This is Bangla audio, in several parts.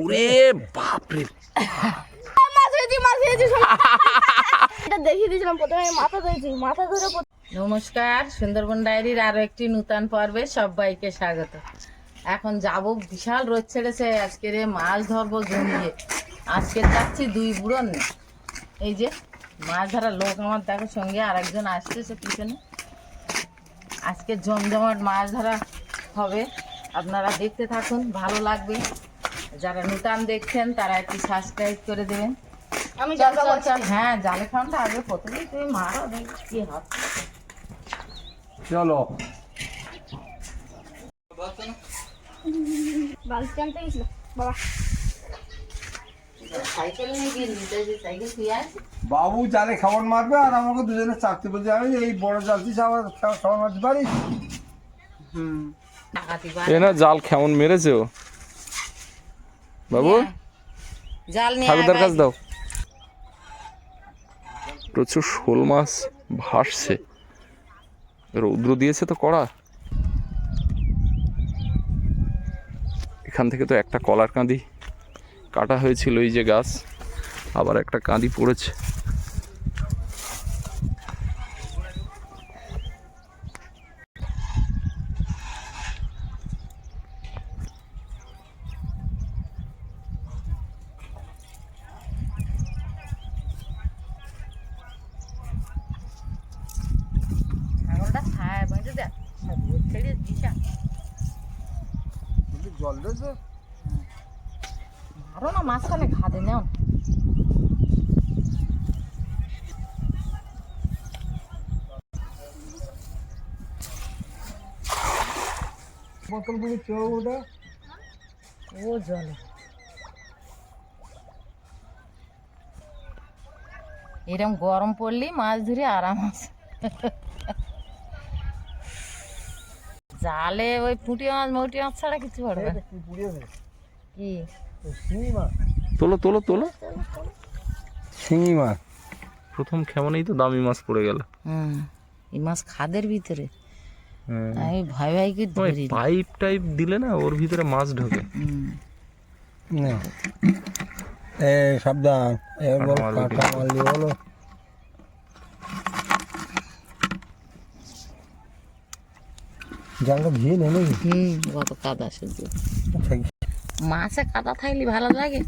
ওরে বাপরে। মাছ হয়েছি মাছ হয়েছি এটা দেখিয়ে দিয়েছিলাম প্রথমে মাথা ধরেছি মাথা ধরে নমস্কার সুন্দরবন ডায়েরির আরও একটি নূতন পর্বে সবাইকে স্বাগত। এখন যাব বিশাল রোদ ছেড়েছে আজকে রে মাছ ধরবো জমিয়ে। আজকে যাচ্ছি দুই বুড়ন এই যে মাছ ধরার লোক আমার দেখো সঙ্গে আর একজন আসতেছে পিছনে। আজকে জমজমাট মাছ ধরা হবে। আপনারা দেখতে থাকুন ভালো লাগবে। যারা নূতন দেখছেন তারা একটু সাবস্ক্রাইব করে দেবেন। আমি হ্যাঁ জালে খানটা আগে প্রথমেই তুমি মারো দেখি কি হবে চলো। বালতি আনতে গেছিল বাবা। বাবু জালে খাবার মারবে আর আমাকে দুজনে চাকরি বলতে আমি এই বড় জালতি খাবার খাবার মারতে পারিস? হুম। টাকাতি এ না জাল কেমন মেরেছে ও? বাবু? জাল নিয়ে ঠাকুরদার কাছ দাও। প্রচুর শোল মাছ ভাসছে। রৌদ্র দিয়েছে তো কড়া। এখান থেকে তো একটা কলার কাঁদি। কাটা হয়েছিল এই যে গাছ আবার একটা কাঁদি পড়েছে ছাগলটা খায় বুঝতে দেখ রোদ ছেড়ে দিশা জল দিয়েছে আরও না মাঝখানে খাদে নেও। বোতল গুলি চোখ ওটা ও জলে। এরকম গরম পড়লেই মাছ ধরে আরাম আছে। জালে ওই পুঁটি মাছ মৌটি মাছ ছাড়া কিছু পড়বে না। কি? শিঙি মাছ। তোলো তোলো তোলো। শিঙি মাছ। প্রথম কেমনই তো দামি মাছ পড়ে গেল। হুম এই মাছ খাদের ভিতরে। আমি ভয় ভয় ওই ধরি। পাইপ টাইপ দিলে না ওর ভিতরে মাছ ঢোকে। না। এ সাবধান। এবার বল কাঁটা মারলি বলো। জালটা ভিজে নাকি? হুম কত কাদা শুধু মাছে কাদা থাকলে ভালো লাগে।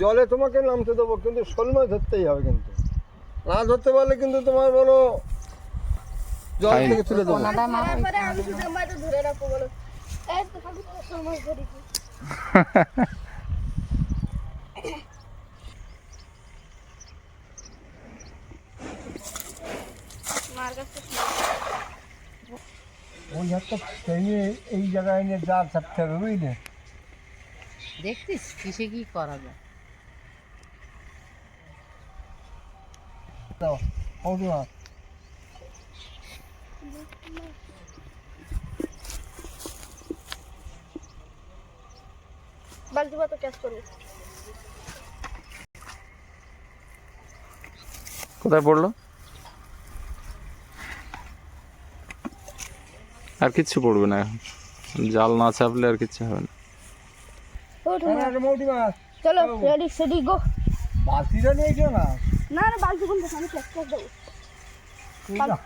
জলে তোমাকে নামতে দেবো কিন্তু শোল মাছ ধরতেই হবে কিন্তু। না ধরতে পারলে কিন্তু তোমার বলো জল. থেকে তুলে দেবো। ধরে রাখব বলো এই তো খালি তো মাছ ধরেছি মার কাছে ওই এই জায়গায় এনে হবে বুঝলে? দেখছিস? কিসে কি করা যায় বালতি মতো কোথায় পড়ল? আর কিচ্ছু পড়বে না। এখন জাল না চাপলে আর কিচ্ছু হবে না। চলো রেডি সেডি গো বালতিটা না। না না বালতি কোনটা আমি ক্যাচ করে দেবো। এইটা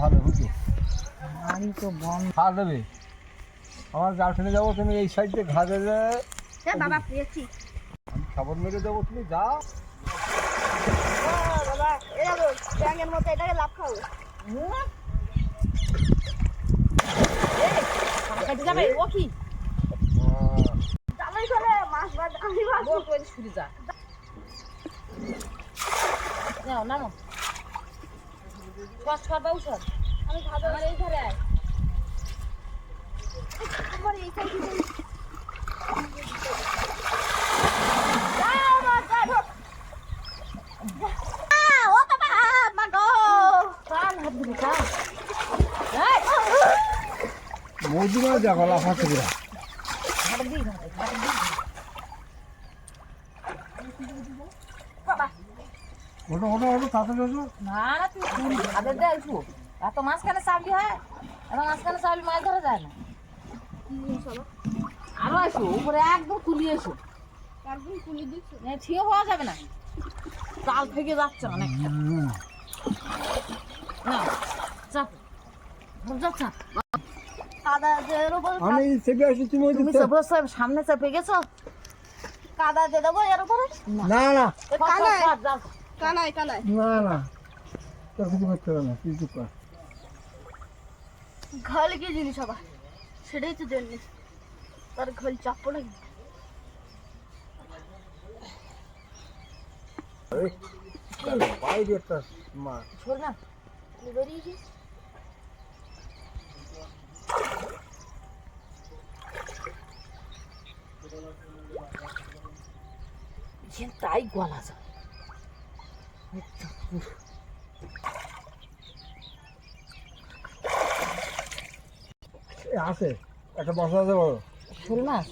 ভালো হতো। আমি তো দেবে। আমার যাব তুমি এই সাইড দিয়ে ঘা দেবে হ্যাঁ বাবা পেয়েছি আমি খাবার মেরে দেবো তুমি যাও হ্যাঁ, বাবা ব্যাঙের মতো এটাকে লাভ খাব কি? জামাই করে মাছ বাদ আমি নামো। খাব আমার এই ঘরে আয়। আমার এই সাইড ও বাবা মা গো কান হাত দিবি দেখো ওটা ওটা ওটা তাড়াতাড়ি না না তুই হাতে দেয় এত মাঝখানে চাবলি হয় এত মাঝখানে চাবলি মাছ ধরা যায় না। আরও এসো উপরে একদম কুলিয়ে এসো। একদিন কুলি দিচ্ছি না হওয়া যাবে না। চাল থেকে যাচ্ছে অনেকটা। না চাপ। চাপ চাপ। কাদা আমি চেপে আসি তুমি তুমি চেপে চেপে সামনে চেপে গেছো? কাদা দিয়ে দেবো এর উপরে? না। না কানায়। কানায় কানায়। না না। তোর কিছু করতে হবে না চুপ কর। ঘল কি জিনিস আবার? সেটাই তো দেননি তার ঘল চাপ বাইরে একটা সর না তাই গলা যায় আছে একটা বসা আছে বড় শোল মাছ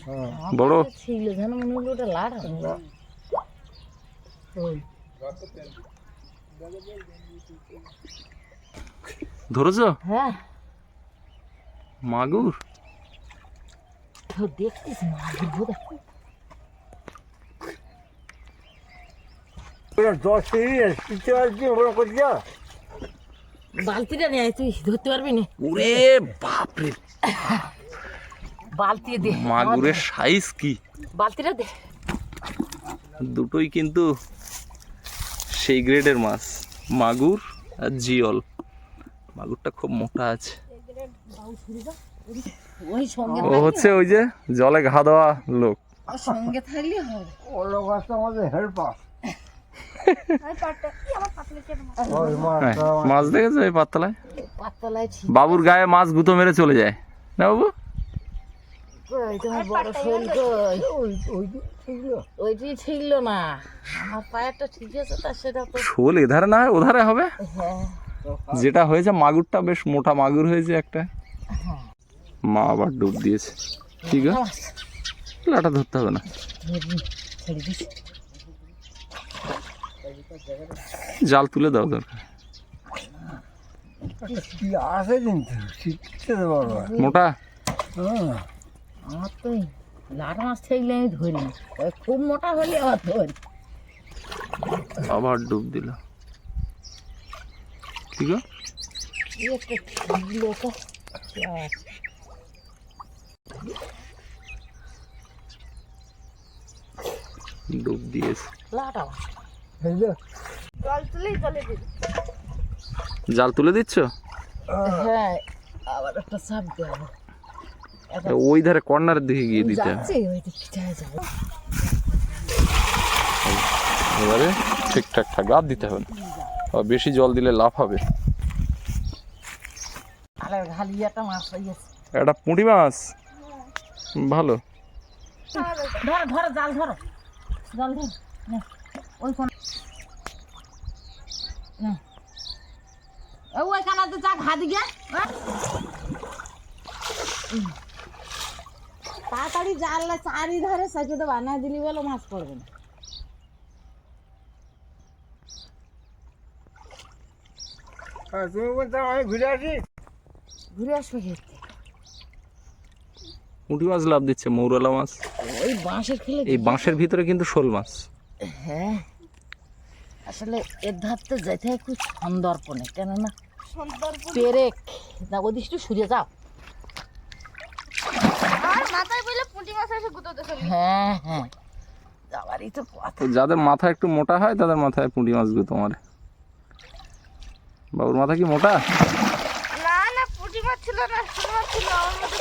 বড়? ছিল যেন মনে হলো ওটা লাড়া। ধরেছো? হ্যাঁ। মাগুর? তো দশ ওরা করছি বালতিটা নেয় তুই ধরতে পারবি না? ওরে বাপরে। বালতি দে। মাগুরের সাইজ কি? বালতিটা দে। দুটোই কিন্তু সেই গ্রেডের মাছ মাগুর আর জিওল। মাগুরটা খুব মোটা আছে। ওই সঙ্গে ও হচ্ছে ওই যে জলে ঘা দেওয়া লোক। সঙ্গে থাকলে হবে। ও লোক আসছে আমাদের হেল্পার মাছ? হ্যাঁ, মাছটা মাছ দেখেছ এই পাতলায়? পাতলায় বাবুর গায়ে মাছ গুঁতো মেরে চলে যায়। না বাবু? কই তোমার বড় শোল কই? ওই ওই সেগুলো ওইটি ছিল না। আমার পায়েরটা ঠিক আছে তা সেটা তো শোল এধারে না হয় ওধারে হবে? হ্যাঁ। যেটা হয়েছে মাগুরটা বেশ মোটা মাগুর হয়েছে একটা। মা আবার ডুব দিয়েছে। ঠিক আছে লাটা ধরতে হবে না। জাল তুলে দাও দরকার মোটা আমার তো। এই মাছ থাকলে আমি ধরি খুব মোটা। হলে আবার ধরি আবার ডুব দিল। ঠিক আছে এই একটা ছিল তো আবার ডুব দিয়েছে। জল তুলে দিচ্ছ? হ্যাঁ আবার একটা চাপ দেবো ওই ধারে কর্নারের দিকে গিয়ে দিতে এবারে ঠিকঠাক ঠাক গাদ দিতে হবে বেশি জল দিলে লাভ হবে। আরে একটা পুঁটি মাছ? ভালো। ধরো ধরো জাল ধরো। জাল ধরো। ওই কোন নে। ওই কানাতে যা ঘা দিকে? উম। তাড়াতাড়ি জাল চারিধারে সাইকে তো বানিয়ে দিলি বলে মাছ পড়বে না। হ্যাঁ, তুমি বলছো আমি ঘুরে আসি? ঘুরে আসবে খেতে পুঁটি মাছ লাভ দিচ্ছে মৌরলা মাছ। ওই বাঁশের খেলে এই বাঁশের ভিতরে কিন্তু শোল মাছ। হ্যাঁ। আসলে এর ধারতে যেতে হয় খুব সন্দর্পণে কেননা সুন্দর পেরেক। না ওদিকে একটু সরে যাও। আর মাথায় বলে পুঁটি মাছ এসে গুঁতোতে চলি হ্যাঁ হ্যাঁ। যাবারই তো কথা। তো যাদের মাথা একটু মোটা হয় তাদের মাথায় পুঁটি মাছ গুতো মারে। বাবুর মাথা কি মোটা? না না পুঁটি মাছ ছিল না শোল মাছ ছিল আমার মধ্যে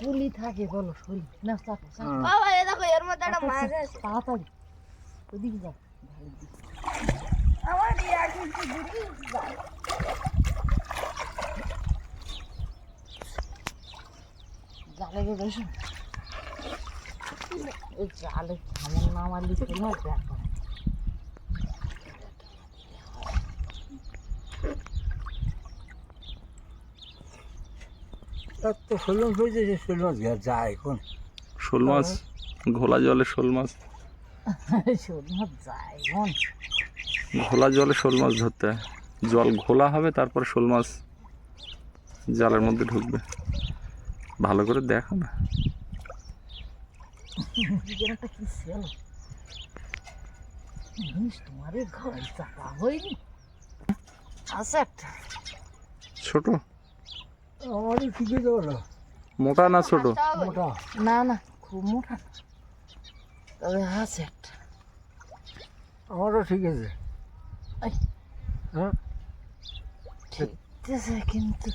ছোট ফুলি থাকে বলো ফুলি না চাপো চাপো। বাবা এ দেখো এর মধ্যে একটা মাছ আছে। তাড়াতাড়ি। ওদিকে যাও। আমার এই আর কিছু দূরে যায়। জালে গিয়ে বসো। ওই জালে কেমন না মারলি তোমার দেখো তার তো শোল মাছ হয়েছে সে শোল মাছ যায় এখন। শোল মাছ ঘোলা জলে শোল মাছ শোনা যায় মন ঘোলা জলে শোল মাছ ধরতে। হয় জল ঘোলা হবে তারপর শোল মাছ জালের মধ্যে ঢুকবে। ভালো করে দেখো না। ছোট? আমারই দেবো না। মোটা না ছোট? মোটা। না না। খুব মোটা। তবে আছে একটা। আমারও শিখেছে এই। হ্যাঁ? ঠিকছে কিন্তু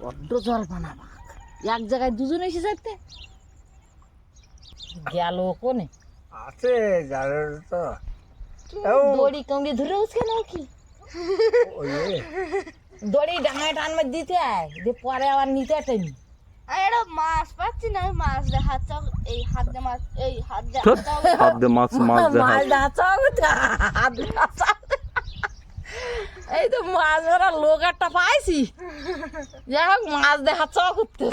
বড্ড জল বানাবা। এক জায়গায় দুজন এসে যাইতে। গেল কোনে? আছে জালের তো। দড়ি কামড়ে ধরে উঠছে না কি ওই দড়ি ডাঙায় টানবে দিতে আয় যে পরে আবার নিতে টাইমি আর মাছ পাচ্ছি না আমি মাছ চাও এই হাত দিয়ে মাছ এই হাত দিয়ে হাত দিয়ে মাছ হাত ধাচাও। এই তো মাছ ধরার লোক একটা পাইছি। যাই হোক মাছ দেখা চাও করতে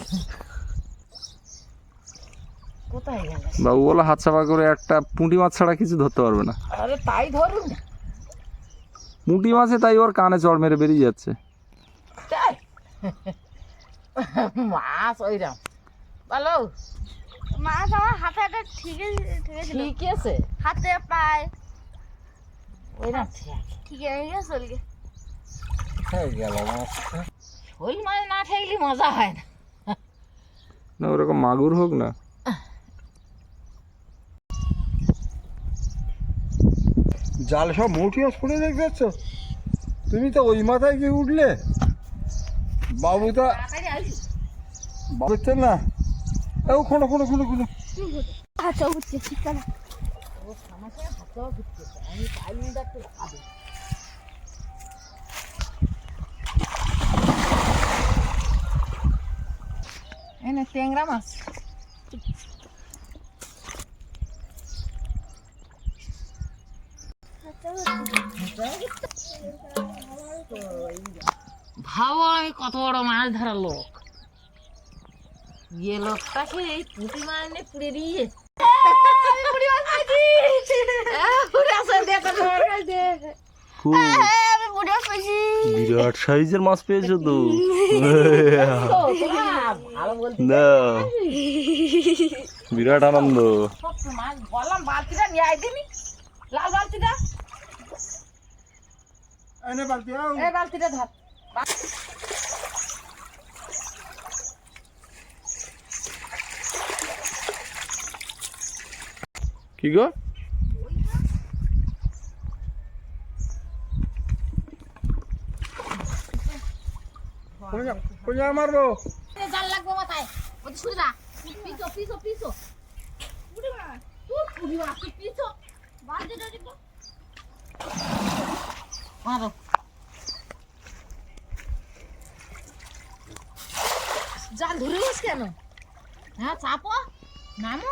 কোথায় গেল? বাবু বলে হাত চাপা করে একটা পুঁটি মাছ ছাড়া কিছু ধরতে পারবে না। আরে তাই ধরুন। পুঁটি মাছে তাই ওর কানে চড় মেরে বেরিয়ে যাচ্ছে। মাছ বলো মাছ আমার হাতে হাতে ঠিকই ঠিকই ঠিক আছে হাতে পায় ঠিক আছে ঠিকই গেছে চলে গেল মাছ শোল মাছ না থাকলে মজা হয় না না ওরকম মাগুর হোক না জাল সব মাছ পড়ে দেখতে পাচ্ছ তুমি তো ওই মাথায় গিয়ে উঠলে। বাবু তো তো না। ও কোনো কোনো কোনো কোনো হাত চাও উঠছে ঠিক আছে। আমি খাব এনে ট্যাংরা মাছ। ভাবো আমি কত বড় মাছ ধরার লোক। ইয়ে লোকটাকে এই পুঁটি মাছ নিয়ে পুড়ে দিয়ে। বিরাট সাইজের মাছ পেয়েছ তো। না। বিরাট আনন্দ। মাছ বললাম বালতিটা নিয়ে আই দিনি লাল বালতিটা এনে বালতি আও। বালতিটা ধর। কি গো? মারবো জাল লাগবে মাথায়। ওটি ছুরি না পিছো পিছো পিছো। তুই পুরি বালতিটা দিব। মারো। জাল ধরে গেছ কেন? হ্যাঁ চাপো। নামো।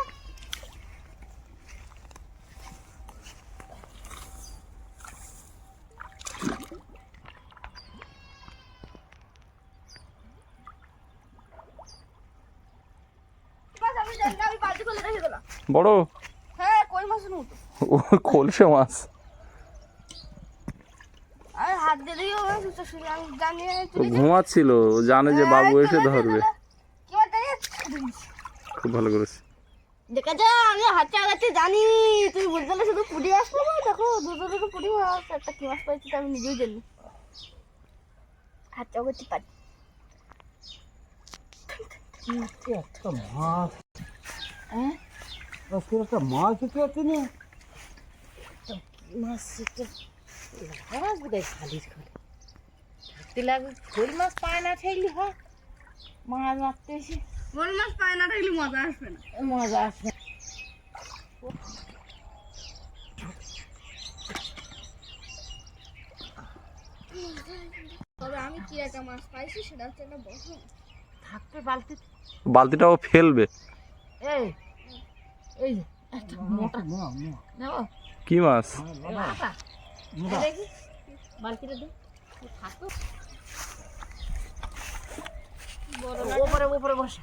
বড়। হ্যাঁ কই ও মাছ। ঘুমাচ্ছিল জানে যে বাবু এসে ধরবে। ভালো করেছে। দেখা যা আমি হাত চালাতে জানি। বুঝতে শুধু পুড়ি আসলো না দেখো দুটো দুটো পুড়ি মাছ একটা কি মাছ পাইছি তা আমি নিজেই জানি। হাত চালাতে পারি। একটা মাছ। হ্যাঁ? একটা মাছ দেখতে পাচ্ছি না? মাছ এটা মাছ বোধহয় খালি করে থাকতে লাগবে শোল মাছ পায় না ঠেলি হয়? মাছ মারতে এসে বড় মাছ পায় না থাকলে মজা আসবে না। মজা আসে তবে আমি কি একটা মাছ পাইছি সেটা হচ্ছে একটা বড় মাছ। থাকতে বালতি বালতিটা ও ফেলবে। এই এই একটা মোটা। কি মাছ? বালতিটা দে। থাকো। বড় উপরে উপরে বসা বসা।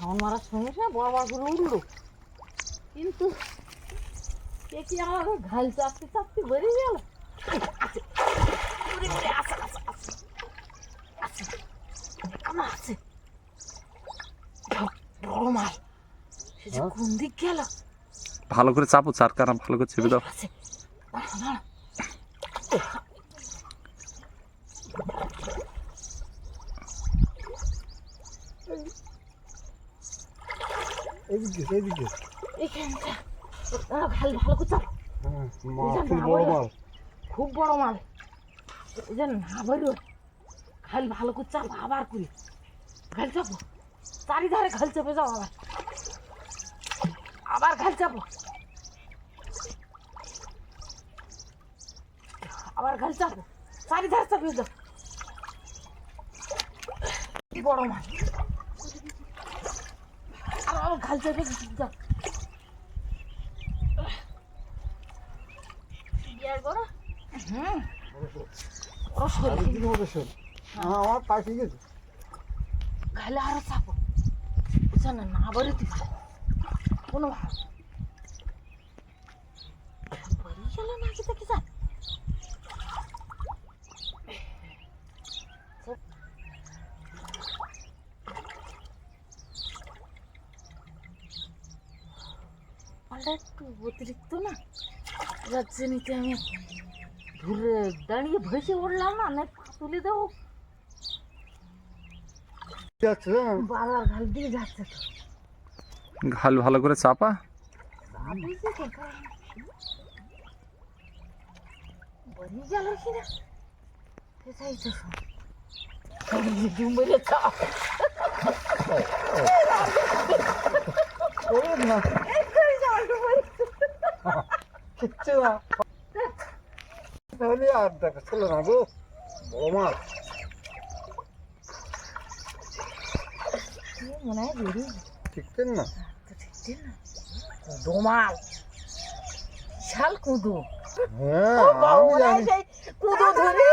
খাওয়ান মারার সঙ্গে সঙ্গে বড় বড় করে উঠল কিন্তু এ কি আমাকে ঘাল চাপতে চাপতে বেরিয়ে গেল? আছে উড়ে উড়ে আছে আছে আছে আছে এখনও আছে বড়- বড় মাল। সে যে কোন দিক গেল? ভালো করে চাপো চার কারণ ভালো করে চেপে দাও। এইদিকে এইদিকে এইখানটা ভালো ভালো করে চাপ। হ্যাঁ খুব বড় বলো। খুব বড় মাল। এই যে না বেরো খালি ভালো করে চাপ আবার করি। ঘাল চাপো। চারিধারে ঘাল চাপে যাও আবার। আবার ঘাল চাপো। আবার ঘাল চাপো। চারিধারে চাপিয়ে যাও বড় মাল। আবার ঘাল চাপে হ্যাঁ আমার ঠিক আছে ঘালে আরও চাপো না না বেরোতে পারে কোনো ভাব বেরিয়ে গেল না কি দেখি যায় পাল্টা একটু অতিরিক্ত না? রাজধানীতে আমি ঘুরে দাঁড়িয়ে ভেসে উঠলাম না না তুলে দেবো। যাচ্ছে বারবার ঘাল দিয়ে যাচ্ছে তো। ঘাল ভালো করে চাপা। চাপ না। কিচ্ছু না। তাহলে আর দেখা ছিল না গো। বড় মাছ। মনে হয় বেরিয়ে ঠিকছেন না? তো ঠিক না। দোমাল বিশাল কুদো। হ্যাঁ আমি জানি। কুদো ধরে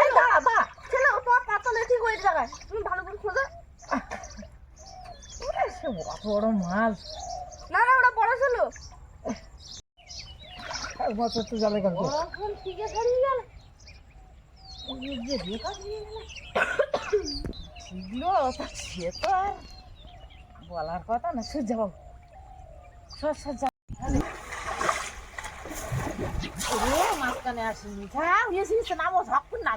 এই দাঁড়া দাঁড়া। ছেলে তোমার পাতলে ঠিক ওই জায়গায়? তুমি ভালো করে খোঁজো। বড় মাল না না ওটা বড় ছিল বছর তো সে বলার কথা না সূর্য বাবু সর সর, যা। রে মাঝখানে এসেছিস নামো ঝাপুন না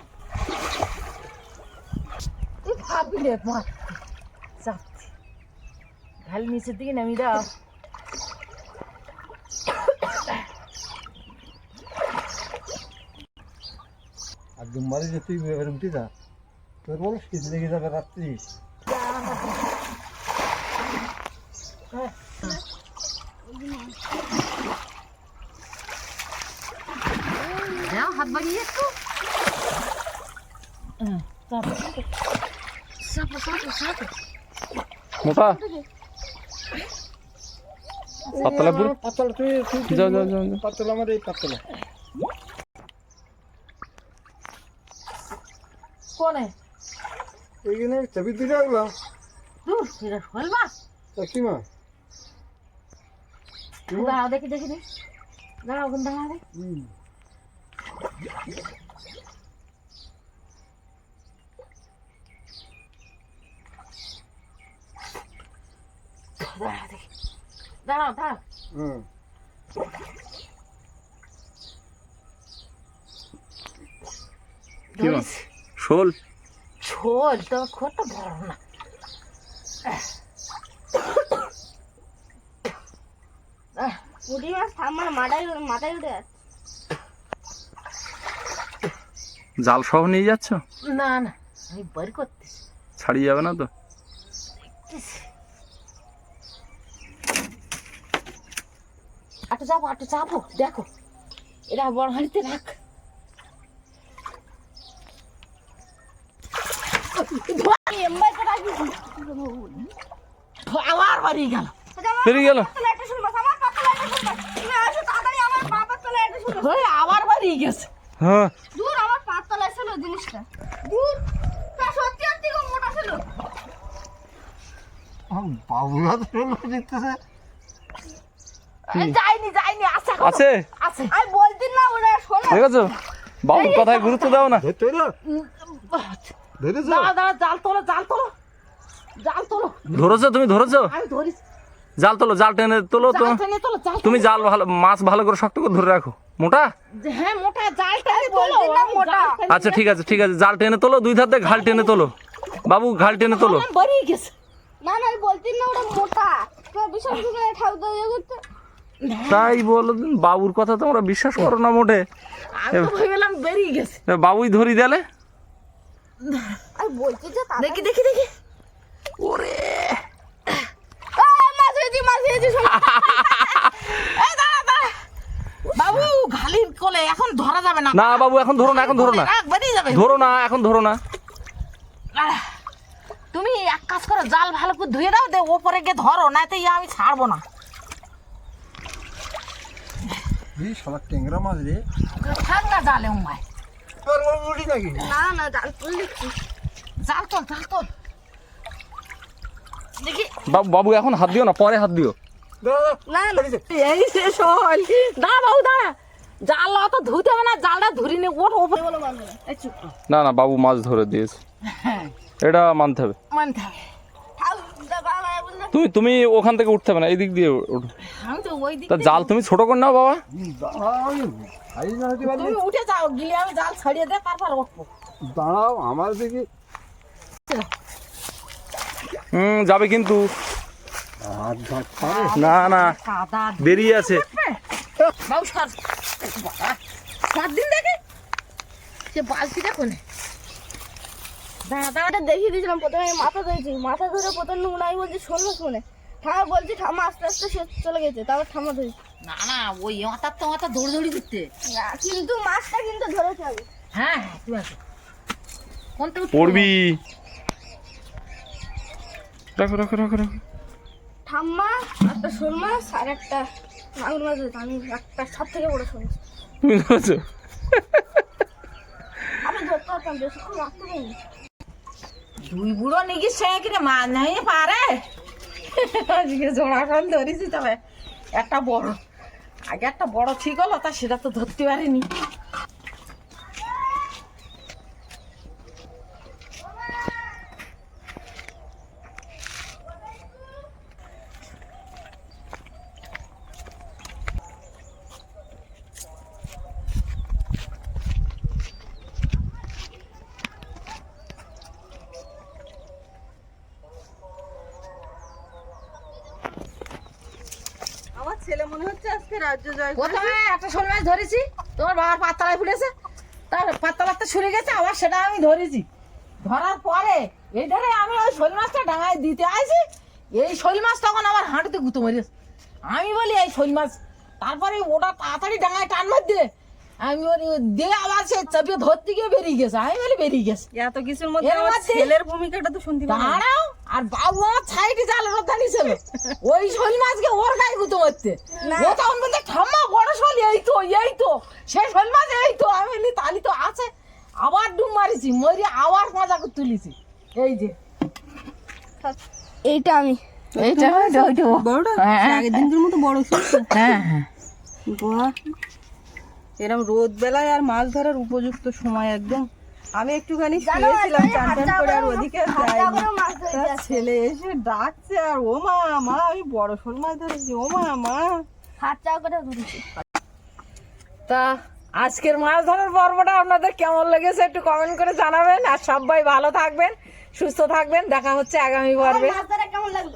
তুই ভাবি রে মা চাপ ঘাল নিচের দিকে নামি দাও। আর দুম্বারে যে তুই এরকম যা। তোর বলো শীত লেগে যাবে রাত্রি? দাও হাত বাড়িয়ে একটু। চাপ চাপ চাপ চাপ মোটা পাতলা পুরো পাতলা তুই তুই যাও যাও যাও যাও। পাতলা আমার এই পাতলা কোনে এইখানে চাবি দিয়ে রাখলাম। দূর সেটা শোল মাছ। কি মা দাঁড়াও দেখি দেখি দেখি। দাঁড়াও ওখানে হুম। দাঁড়াও দেখি। দাঁড়াও দাঁড়াও। হুম। কি মাছ? শোল? ঝোল তো খুব একটা বড় না পুঁটি মাছ ঠাম্মার মাথায় মাথায় উঠে যাচ্ছে। জাল সহ নিয়ে যাচ্ছ? না না আমি বের করতেছি। ছাড়িয়ে যাবে না তো? আটো চাপো আটো চাপো দেখো। এরা বড় হাড়িতে রাখ এমবাই তো রাখি আবার বাড়িয়ে গেল বেরিয়ে গেল একটা শোল মাছ আমার পাতলা একটা শোল মাছ তুমি আসো তাড়াতাড়ি আমার পা পাতলা একটা শোল মাছ হয়ে আবার বাড়িয়ে গেছে। হ্যাঁ। দূর আমার পাতলা ছিল জিনিসটা। দূর। তা সত্যি সত্যি মোটা ছিল বাবুরা তো শোল দেখতেছে এই যায়নি যায়নি আশা আছে আছে? আমি বলছি না ওরা বাবুর কথায় গুরুত্ব দাও না। ধরেছো? দাঁড়া দাঁড়া জাল তোলো জাল তোলো। জাল তোলো। ধরেছো তুমি ধরেছো? আমি ধরিস। জাল তোলো জাল টেনে তোলো তো। জাল টেনে তোলো জাল তুমি জাল ভালো মাছ ভালো করে শক্ত করে ধরে রাখো। মোটা? হ্যাঁ মোটা জাল টেনে তোলো। বলছি না আমি মোটা। আচ্ছা ঠিক আছে ঠিক আছে। জাল টেনে তোলো দুই ধার দিয়ে ঘাল টেনে তোলো। বাবু ঘাল টেনে তোলো। বললাম গেছে। না না আমি না ওটা মোটা। তো বিশাল বিশাল ঠাকুর ইয়ে করতে? তাই বলো বাবুর কথা তোমরা বিশ্বাস করো না মোটে। বাবুই ধরি দেলে? দেখি দেখি দেখি। ওরে। মাছ হয়েছি মাছ হয়েছি বাবু ঘালির কোলে এখন ধরা যাবে না। না বাবু এখন ধরো না এখন ধরো না। যাবে। ধরো না এখন ধরো না। তুমি এক কাজ করো জাল ভালো করে ধুয়ে দাও দে ওপরে গিয়ে ধরো না তো ইয়ে আমি ছাড়বো না। এই শালা টেংরা মাছ রে। থাক না জালে বড় না না জাল তুলে জাল তোল জাল তোল। বাবু বাবু এখন হাত দিও না পরে হাত দিও। না না। এই শেষ হল দাঁড়া বাবু দাঁড়া। জাল অত ধুতে হবে না জালটা ধরি নে ওপরে। না না বাবু মাছ ধরে দিয়েছে। হ্যাঁ। এটা মানতে হবে। মানতে হবে। ঠাকুর বাবা বলল তুমি তুমি ওখান থেকে উঠতে হবে না এই দিক দিয়ে আমি তো ওই দিক তা জাল তুমি ছোট করে নাও বাবা। তুমি উঠে যাও গিয়ে আমি জাল ছাড়িয়ে দে তারপর উঠবো। দাঁড়াও আমার দিকে হুম যাবে কিন্তু। না না বেরিয়ে আছে। দেখিয়ে দিয়েছিলাম প্রথমে মাথা ধরেছি মাথা ধরে প্রথম বলছি ঠামা বলছি ঠামা আস্তে আস্তে সে চলে গেছে। তারপর ঠামা ধরেছি না না ওই মাথার তো মাথা দৌড়ি দৌড়ি করতে না, কিন্তু মাছটা কিন্তু ধরেছে হ্যাঁ হ্যাঁ তুই আছে পড়বি। রাখো রাখো রাখো রাখো। ঠাম্মা একটা শোল মাছ আর একটা মাগুর মাছ আমি একটা সব থেকে বড় শোল মাছ তুমি ধরেছো? আমি ধরতে পারতাম বেশিক্ষণ রাখতে পারিনি দুই বুড়ো নিগির সঙ্গে কিনে মাছ নাই পারে? আজকে জোড়া খান ধরেছি তবে একটা বড়। আগে একটা বড় ঠিক হলো তা সেটা তো ধরতে পারিনি আমার ছেলে মনে হচ্ছে আজকে রাজ্য জয় প্রথমে একটা শোল মাছ ধরেছি তোমার বাবার পাতলায় ফুলেছে তার পাতলাতে ছুড়ে গেছে আবার সেটা আমি ধরেছি। ধরার পরে এই ধরে আমি ওই শোল মাছটা ডাঙায় দিতে এই শোল মাছ তখন আমার হাঁটুতে গুঁতো মেরেছে। আমি বলি এই শোল মাছ তারপরে ওটা তাড়াতাড়ি ডাঙায় টান মার দিয়ে আমি বলি দিয়ে আবার সে চাপিয়ে ধরতে গিয়ে বেরিয়ে গেছে। আমি বলি বেরিয়ে গেছে। এত কিছুর মধ্যে ছেলের ভূমিকাটা তো শুনতে দাঁড়াও আর বাবু ছাইটি জাল রোদানি ছিল ওই শোল মাছকে ওর গায়ে গুঁতো মারতে। ও তখন বলতে ঠাম্মা বড় শোল এই তো এই তো সেই শোল মাছ এই তো। আমি বলি তালি তো আছে। আবার ডুব মারিছি মরি আবার মজা করে তুলিছি। এই যে। এইটা আমি। এইটা? ওইটা বড়টা? হ্যাঁ। আগের দিনকার মতো বড় ছিল হ্যাঁ হ্যাঁ। বাহ। এরম রোদ বেলায় আর মাছ ধরার উপযুক্ত সময় একদম আমি একটুখানি শুয়েছিলাম চান টান করে আর ওদিকে হাতটা। ছেলে এসে ডাকছে আর ও মা মা আমি বড় শোল মাছ ধরেছি ও মা মা। হাত চা করে ধরেছি। তা আজকের মাছ ধরার পর্বটা আপনাদের কেমন লেগেছে একটু কমেন্ট করে জানাবেন। আর সবাই ভালো থাকবেন সুস্থ থাকবেন। দেখা হচ্ছে আগামী পর্বে। কেমন লাগল?